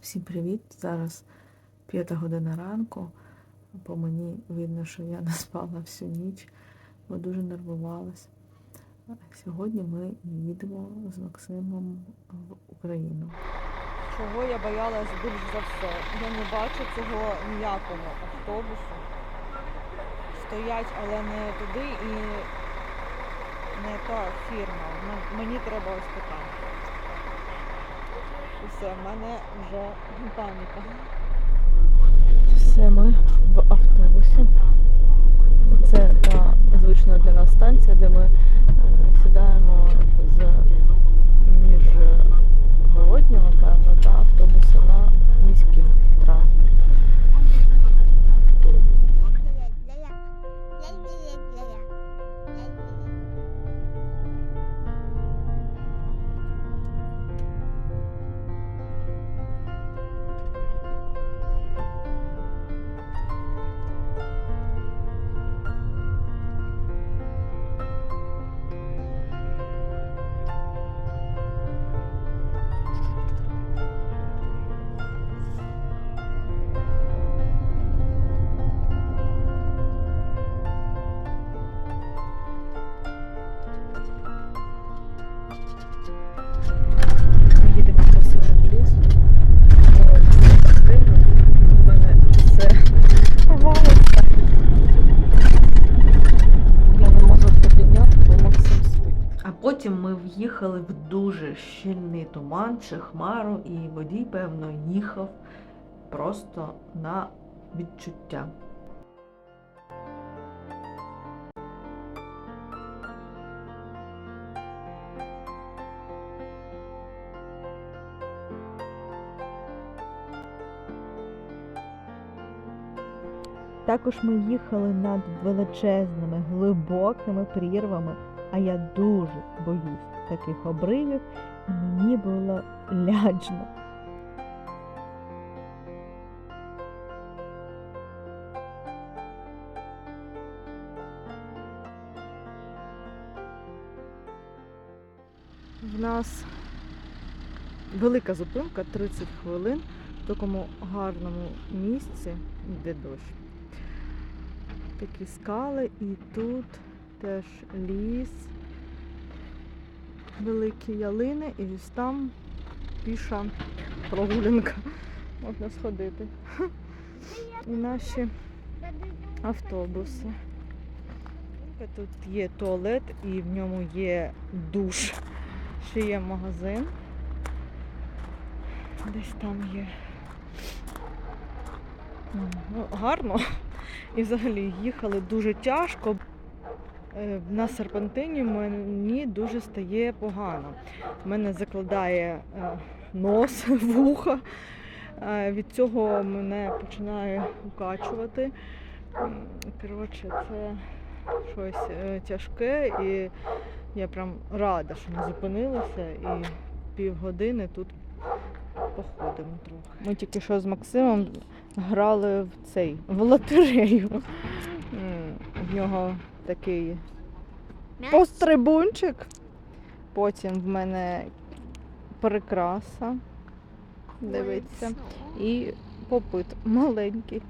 Всім привіт! Зараз п'ята година ранку. По мені видно, що я не спала всю ніч, бо дуже нервувалась. Сьогодні ми їдемо з Максимом в Україну. Чого я боялась більш за все? Я не бачу цього ніякого автобусу. Стоять, але не туди і не та фірма. Мені треба ось така. Все, в мене вже паніка. Все, ми в автобусі. Це та звична для нас станція, де ми е, сідаємо з міжгороднього, певно, та автобусу на міський транспорт. Потім в дуже щільний туман чи хмару, і водій, певно, їхав просто на відчуття. Також ми їхали над величезними глибокими прірвами, а я дуже боюсь таких обривів, і мені було лячно. В нас велика зупинка 30 хвилин в такому гарному місці йде дощ. Такі скали і тут теж ліс, великі ялини і ось там піша прогулянка. Можна сходити. І наші автобуси. Тут є туалет і в ньому є душ. Ще є магазин. Десь там є. Ну, гарно. І взагалі їхали дуже тяжко. Е, На серпантині мені дуже стає погано. У мене закладає е, нос, вуха. Е, Від цього мене починає укачувати. Коротше, це щось тяжке і я прям рада, що ми зупинилися і півгодини тут походимо трохи. Ми тільки що з Максимом грали в цей в лотерею. В нього такий пострибунчик. Потім в мене прикраса. Дивиться. І попит маленький.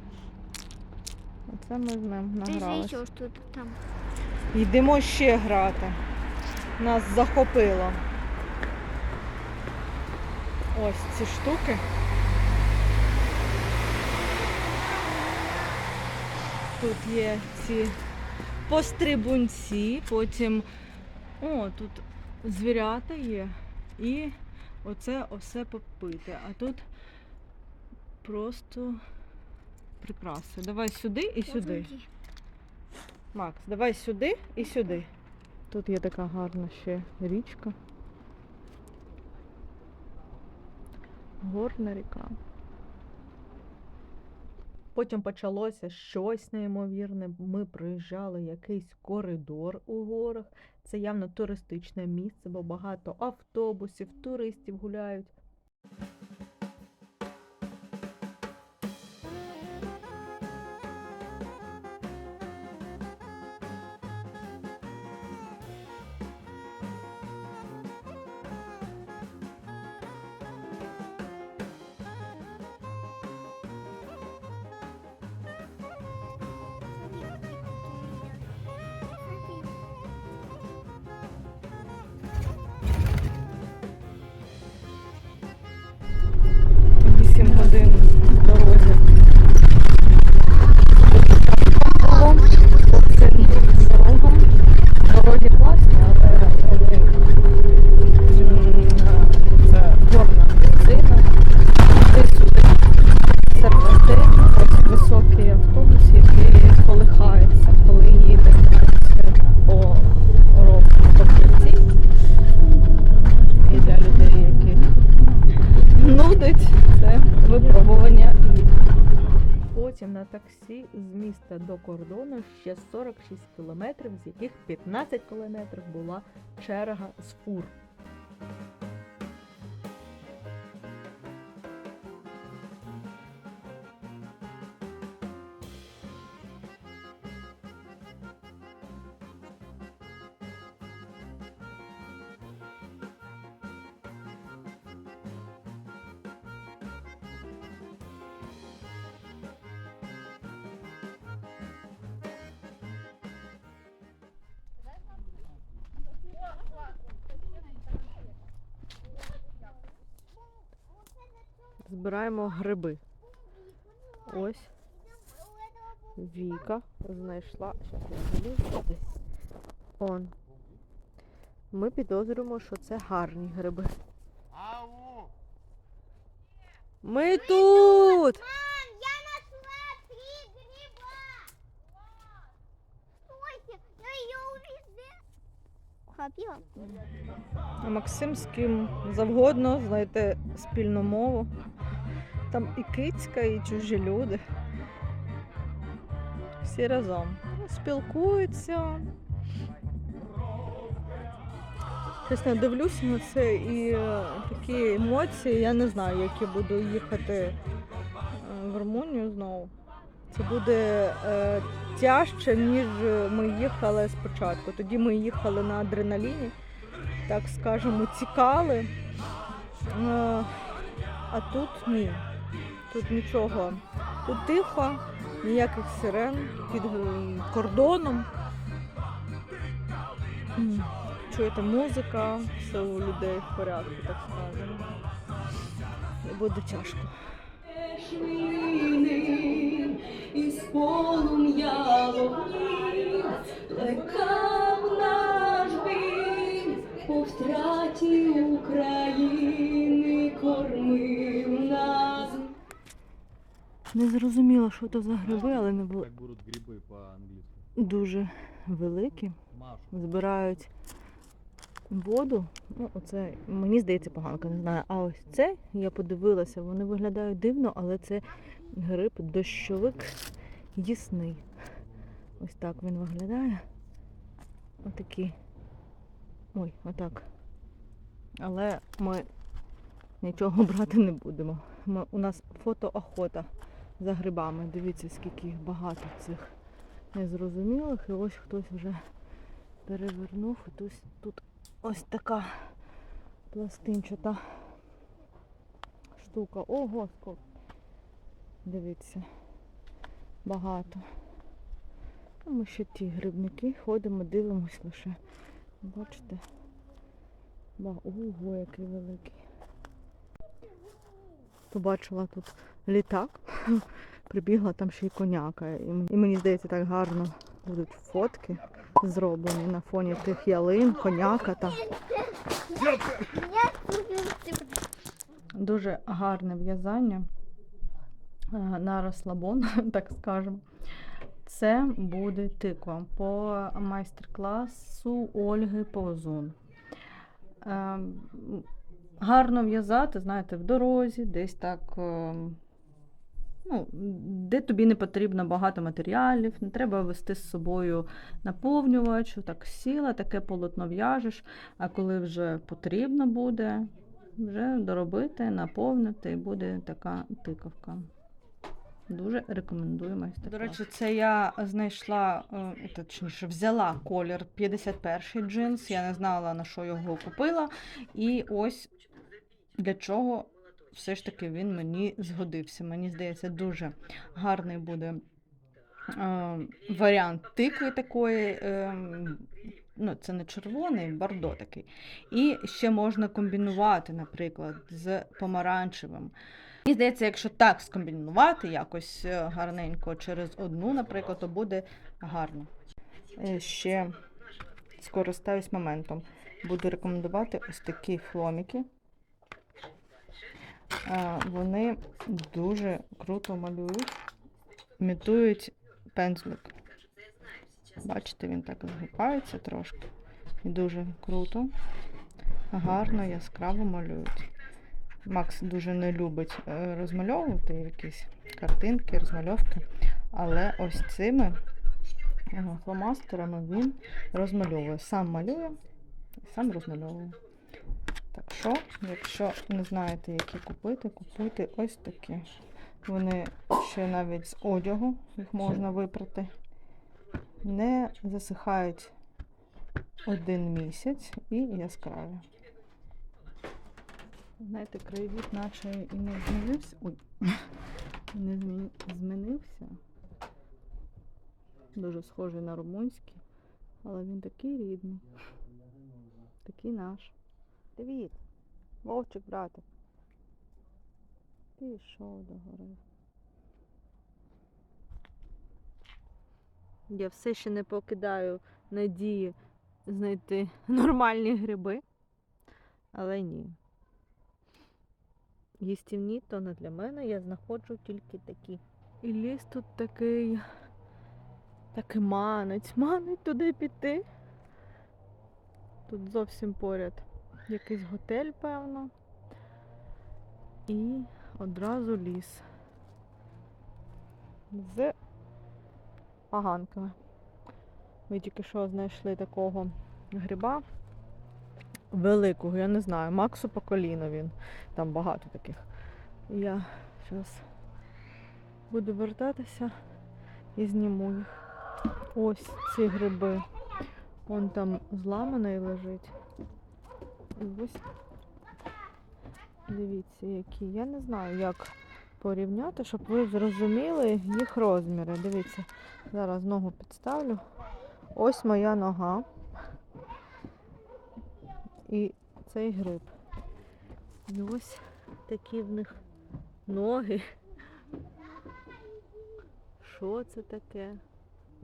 Оце ми з ним награлися. Йдемо ще грати. Нас захопило. Ось ці штуки. Тут є ці пострибунці, потім. О, тут звірята є. І оце все попити. А тут просто прикраси. Давай сюди і сюди. Макс, давай сюди і сюди. Тут є така гарна ще річка. Горна ріка. Потім почалося щось неймовірне. Ми проїжджали якийсь коридор у горах. Це явно туристичне місце, бо багато автобусів, туристів гуляють. Ще 46 кілометрів, з яких 15 кілометрів була черга з фур. Збираємо гриби. Ось. Віка знайшла. Щас я десь. Он. Ми підозрюємо, що це гарні гриби. Ми тут! Мам, я нашла три гриба. Стойте, я ее увидела. Хапила? А Максим з ким завгодно знайти спільну мову. Там і кицька, і чужі люди. Всі разом. Спілкуються. Чесно, дивлюся на це і е, такі емоції, я не знаю, як я буду їхати е, в Румунію знову. Це буде е, тяжче, ніж ми їхали спочатку. Тоді ми їхали на адреналіні так скажемо, тікали. Е, А тут ні. Тут нічого. Тут тихо, ніяких сирен під е, кордоном. Чуєте музика, все у людей в порядку, так скажемо. Буде тяжко. Полум'я плекав наш біль по втраті України, кормив нас. Не зрозуміла, що то за гриби, але не було Как будут грибы по-английски? дуже великі. Збирають воду. Ну, оце мені здається поганка, не знаю. А ось це я подивилася, вони виглядають дивно, але це гриб дощовик їсний. Ось так він виглядає. Отакий. Ой, отак. Але ми нічого брати не будемо. Ми, у нас фотоохота за грибами. Дивіться, скільки їх багато цих незрозумілих. І ось хтось вже перевернув. І тут, тут ось така пластинчата штука. Ого, скільки. Дивіться. Багато. Ми ще ті грибники ходимо, дивимось лише. Бачите? Ого, який великий. Побачила тут літак. Прибігла там ще й коняка. І мені здається, так гарно будуть фотки зроблені на фоні тих ялин, коняка там. Дуже гарне в'язання на розслабон, так скажемо. Це буде тиква по майстер-класу Ольги Повзун. Ем, Гарно в'язати, знаєте, в дорозі, десь так. ем, Ну, де тобі не потрібно багато матеріалів, не треба вести з собою наповнювач, так сіла, таке полотно в'яжеш, а коли вже потрібно буде, вже доробити, наповнити, і буде така тиковка. Дуже рекомендую майстер. До речі, це я знайшла, е, точніше, взяла колір 51 джинс. Я не знала, на що його купила. І ось для чого все ж таки він мені згодився. Мені здається, дуже гарний буде е, варіант тикви такої. Е, ну, це не червоний, бордо такий. І ще можна комбінувати, наприклад, з помаранчевим. Мені здається, якщо так скомбінувати якось е, гарненько через одну, наприклад, то буде гарно. Е, Ще скористаюсь моментом. Буду рекомендувати ось такі фломіки. Е, Вони дуже круто малюють, імітують пензлик. Бачите, він так згибається трошки. І дуже круто, гарно, яскраво малюють. Макс дуже не любить е, розмальовувати якісь картинки, розмальовки. Але ось цими е, фломастерами він розмальовує. Сам малює сам розмальовує. Так що, якщо не знаєте, які купити, купуйте ось такі. Вони ще навіть з одягу їх можна випрати. Не засихають один місяць і яскраві. Знаєте, краєвид наче і не змінився. Ой, не змі- змінився. Дуже схожий на румунський, але він такий рідний. Такий наш. Привіт. Вовчик, братик. Пішов до гори. Я все ще не покидаю надії знайти нормальні гриби. Але ні. Їстівні, то не для мене, я знаходжу тільки такі. І ліс тут такий. Такий манець, манить туди піти. Тут зовсім поряд якийсь готель, певно. І одразу ліс. З поганками. Ми тільки що знайшли такого гриба великого, я не знаю, Максу по коліно він. Там багато таких. Я зараз буду вертатися і зніму їх. Ось ці гриби. Вон там зламаний лежить. І ось дивіться, які. Я не знаю, як порівняти, щоб ви зрозуміли їх розміри. Дивіться, зараз ногу підставлю. Ось моя нога. І цей гриб. І ось такі в них ноги. Що це таке?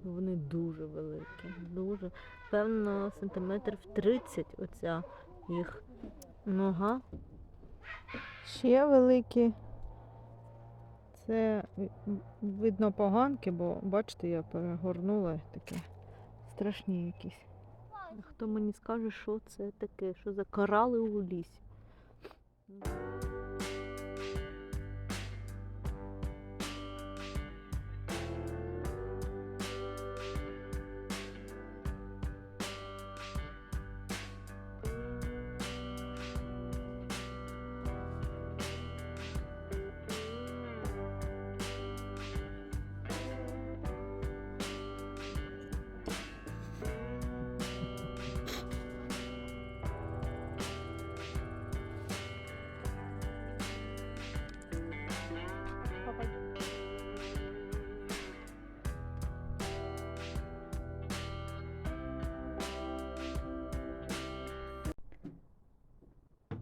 Вони дуже великі, дуже. Певно, сантиметрів 30 оця їх нога. Ще великі. Це видно поганки, бо бачите, я перегорнула таке. Страшні якісь. Хто мені скаже, що це таке, що за корали у лісі?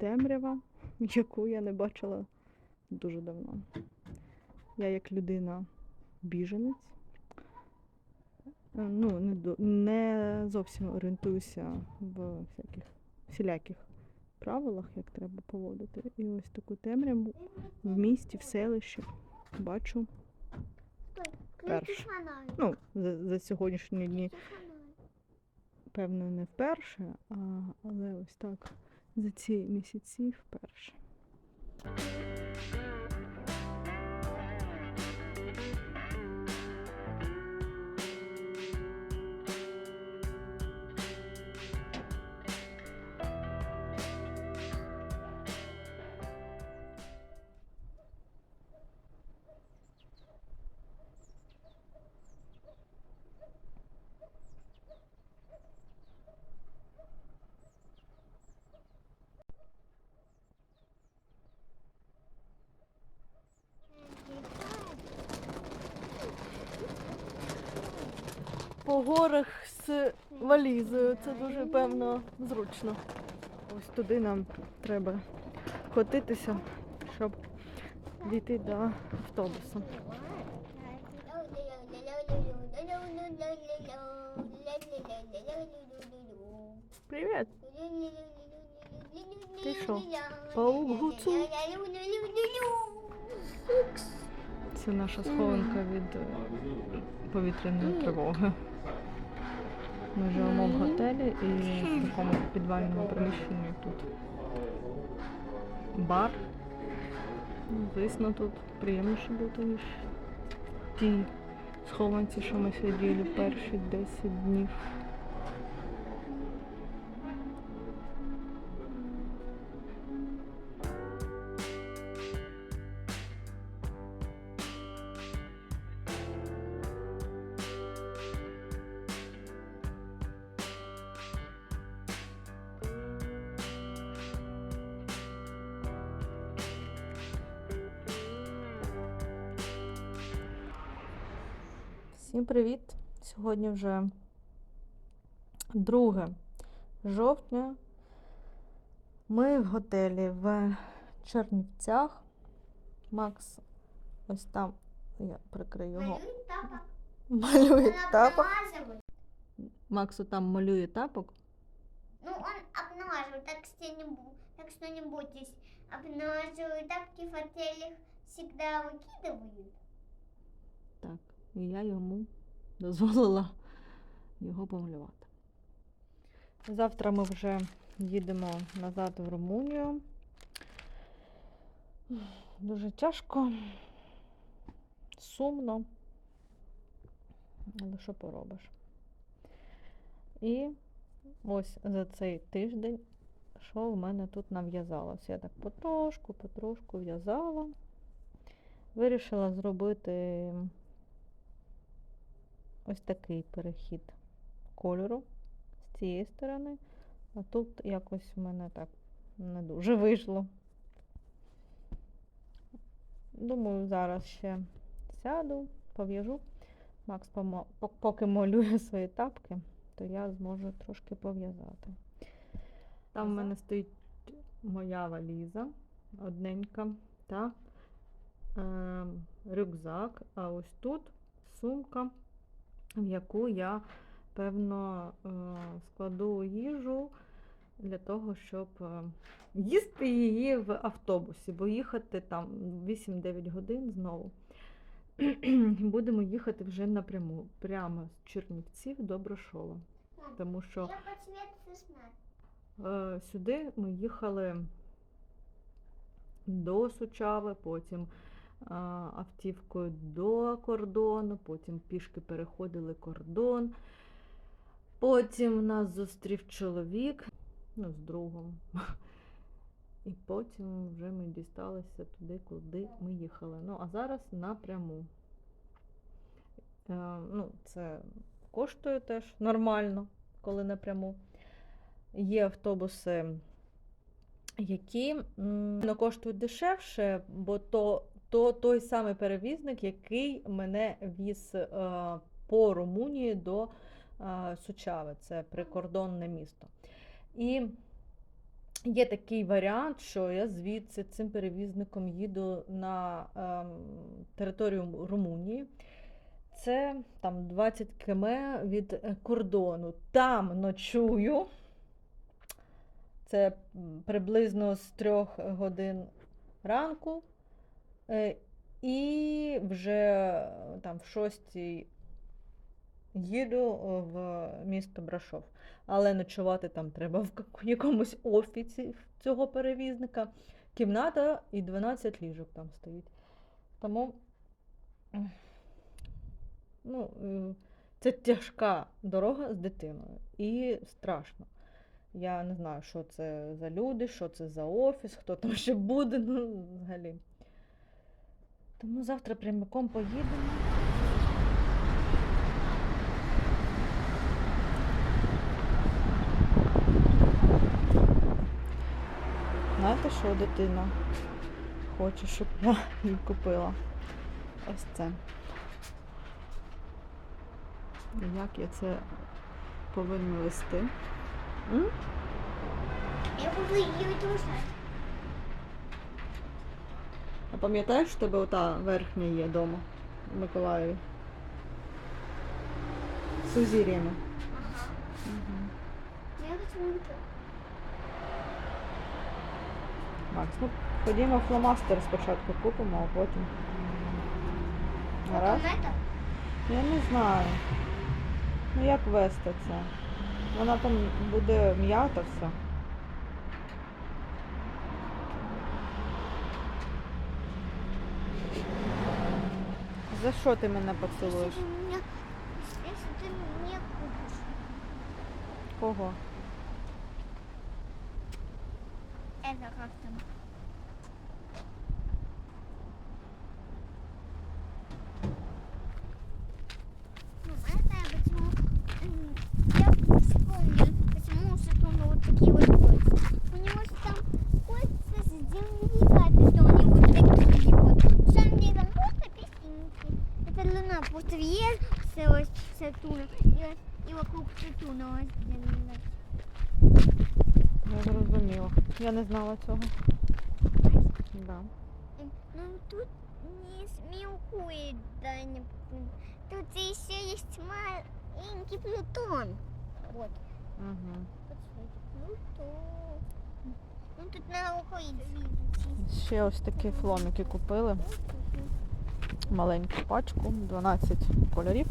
Темрява, яку я не бачила дуже давно. Я як людина біженець. е, Ну, не, не зовсім орієнтуюся в всяких всіляких правилах, як треба поводити. І ось таку темряву в місті, в селищі бачу. Перше. Ну, за, за сьогоднішні дні, певно, не вперше, а, але ось так за ці місяці вперше. По горах з валізою це дуже певно зручно. Ось туди нам треба котитися, щоб дійти до автобусу. Привіт! Ти що, паук гуцул? Це наша схованка від е, повітряної тривоги. Ми живемо в готелі і в такому підвальному приміщенні тут. Бар. Звісно, тут приємніше бути, ніж ті схованці, що ми сиділи перші 10 днів. Всім привіт! Сьогодні вже 2 жовтня. Ми в готелі в Чернівцях. Макс ось там, я прикрию його, Малюй тапок. малює Он тапок. обмазывает. Максу там малює тапок. Ну, он обнаживает, так что не, бу- так что не бойтесь. Обнаживают тапки в отелях всегда выкидывают. І я йому дозволила його помалювати. Завтра ми вже їдемо назад в Румунію. Дуже тяжко, сумно. Але що поробиш? І ось за цей тиждень, що в мене тут нав'язалося. Я так потрошку, потрошку в'язала. Вирішила зробити ось такий перехід кольору з цієї сторони, а тут якось в мене так не дуже вийшло. Думаю, зараз ще сяду, пов'яжу. Макс поки малює свої тапки, то я зможу трошки пов'язати. Там в мене стоїть моя валіза одненька та е, рюкзак, а ось тут сумка, в яку я, певно, е, складу їжу для того, щоб е, їсти її в автобусі, бо їхати там 8-9 годин знову. Будемо їхати вже напряму, прямо з Чернівців до Брошова. Тому що. Е, Сюди ми їхали до Сучави, потім автівкою до кордону, потім пішки переходили кордон. Потім нас зустрів чоловік, ну, з другом. І потім вже ми дісталися туди, куди ми їхали. Ну, а зараз напряму. Е, ну, це коштує теж нормально, коли напряму. Є автобуси, які м, коштують дешевше, бо то, то той самий перевізник, який мене віз е, по Румунії до е, Сучави, це прикордонне місто. І є такий варіант, що я звідси цим перевізником їду на ем, територію Румунії. Це там 20 км від кордону. Там ночую. Це приблизно з трьох годин ранку. І вже е, там в шостій їду е, в місто Брашов. Але ночувати там треба в якомусь офісі цього перевізника. Кімната і 12 ліжок там стоїть. Тому ну, е, це тяжка дорога з дитиною і страшно. Я не знаю, що це за люди, що це за офіс, хто там ще буде, ну, взагалі. Тому завтра прямиком поїдемо. Знаєте, що дитина хоче, щоб я їй купила ось це. Як я це повинна вести? М? Я буду ее дружать. А пам'ятаєш, в тебе ота верхня є вдома в Миколаєві? З узір'ями. Ага. Я хочу. Макс, ну ходімо фломастер спочатку купимо, а потім. Гаразд? Я не знаю. Ну як вести це? Вона там буде м'ята вся. За що ти мене поцілуєш? Если ты меня, если ты мне купишь. Кого? Это как там? Не знала цього. Да. Ну тут не смелкует, да, не... Тут еще есть маленький Плутон. Вот. Угу. Плутон. Ну тут наука и Ще ось такі фломіки купили. Маленьку пачку, 12 кольорів.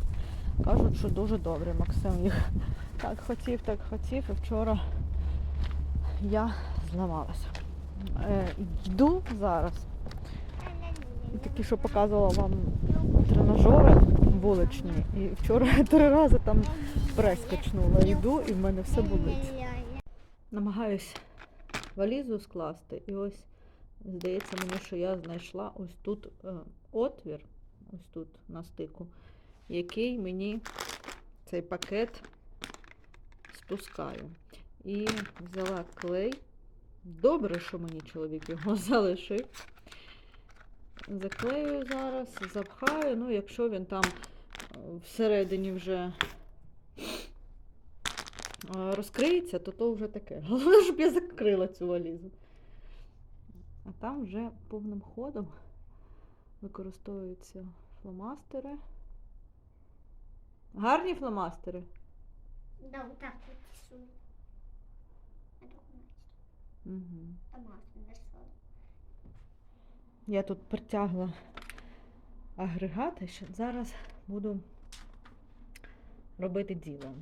Кажуть, що дуже добрі. Максим їх так хотів, так хотів. І вчора я зламалася. Е, йду зараз. Такі, що показувала вам тренажери вуличні. І вчора три рази там прес качнула. Йду і в мене все болить. Намагаюсь валізу скласти, і ось здається мені, що я знайшла ось тут е, отвір, ось тут на стику, який мені цей пакет спускаю. І взяла клей. Добре, що мені чоловік його залишив. Заклею зараз, запхаю. Ну, якщо він там е, всередині вже е, розкриється, то то вже таке. Головне, щоб я закрила цю валізу. А там вже повним ходом використовуються фломастери. Гарні фломастери. Да, вот так вот рисует. Угу. Я тут притягла агрегат, і зараз буду робити діло.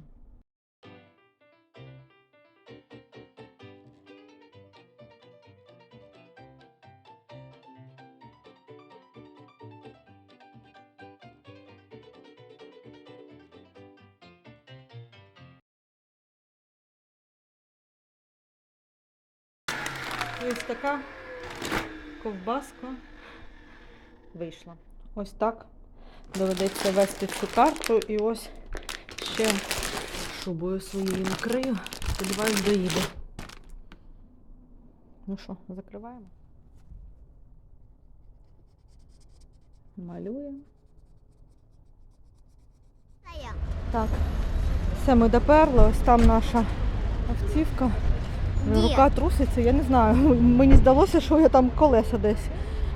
Ось така ковбаска вийшла. Ось так доведеться вести всю карту і ось ще шубою своєю накрию. Сподіваюсь, доїде. Ну що, закриваємо? Малюємо. Так, все ми доперли, ось там наша автівка. Рука труситься, я не знаю. Мені здалося, що я там колеса десь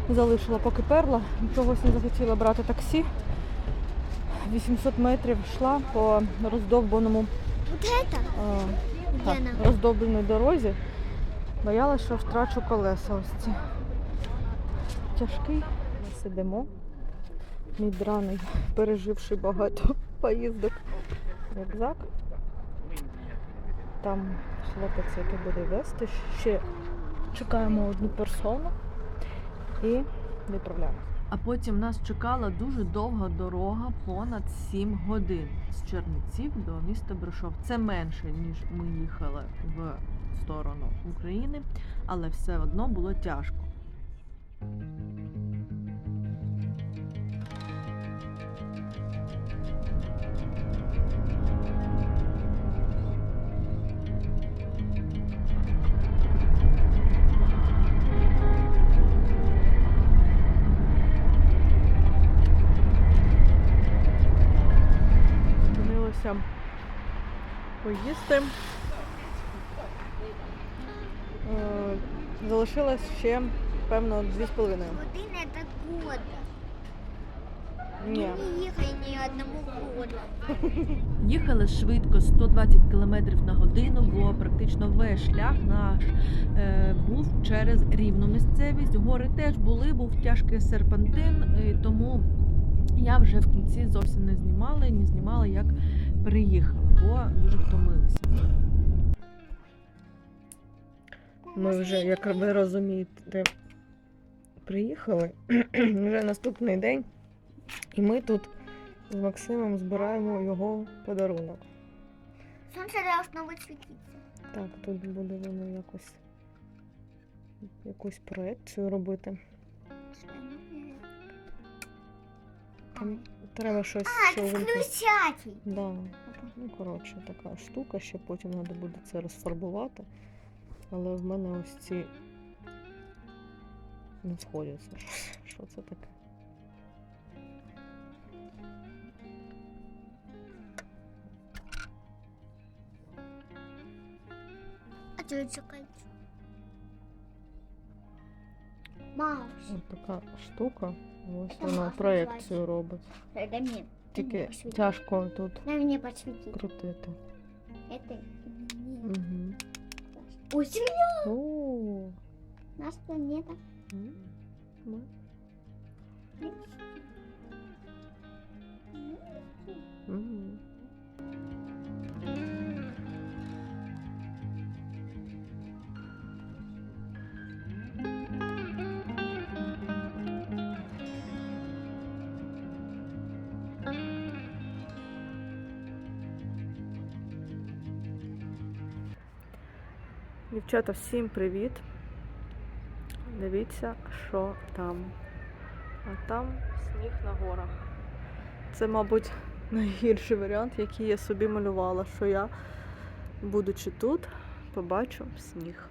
залишила, поки перла. Чогось не захотіла брати таксі. 800 метрів йшла по роздовбаному, е, так, Лена. дорозі. Боялася, що втрачу колеса ось ці. Тяжкий. Ми сидимо. Мій драний, переживши багато поїздок. Рюкзак. Там хлопець, який буде вести. Ще чекаємо одну персону і відправляємо. А потім нас чекала дуже довга дорога, понад 7 годин з Чернівців до міста Бришов. Це менше, ніж ми їхали в сторону України, але все одно було тяжко. Поїсти. Е, Залишилось ще, певно, 2,5. Один это года. Ні. Не ехали ни одного года. Їхали швидко 120 км на годину, бо практично весь шлях наш е, був через рівну місцевість. Гори теж були, був тяжкий серпантин, і тому я вже в кінці зовсім не знімала, не знімала, як приїхала, бо дуже втомилися. Ми вже, як ви розумієте, приїхали. вже наступний день І ми тут з Максимом збираємо його подарунок. Солнце должно быть светиться. Так, тут буде воно якось якусь проекцію робити. Там треба щось А, это включатель. Да. Ну, коротше, така штука, ще потім треба буде це розфарбувати. Але в мене ось ці не сходяться. Що це таке? А это кольцо? Маус. Ось така штука. Ось вона проекцію робить. Дай Тільки посветить. тяжко тут Дай мне подсветить. крутити. Это Угу. Ой, земля! О, Наша планета. м, м. Мгм. Дівчата, всім привіт! Дивіться, що там. А там сніг на горах. Це, мабуть, найгірший варіант, який я собі малювала, що я, будучи тут, побачу сніг.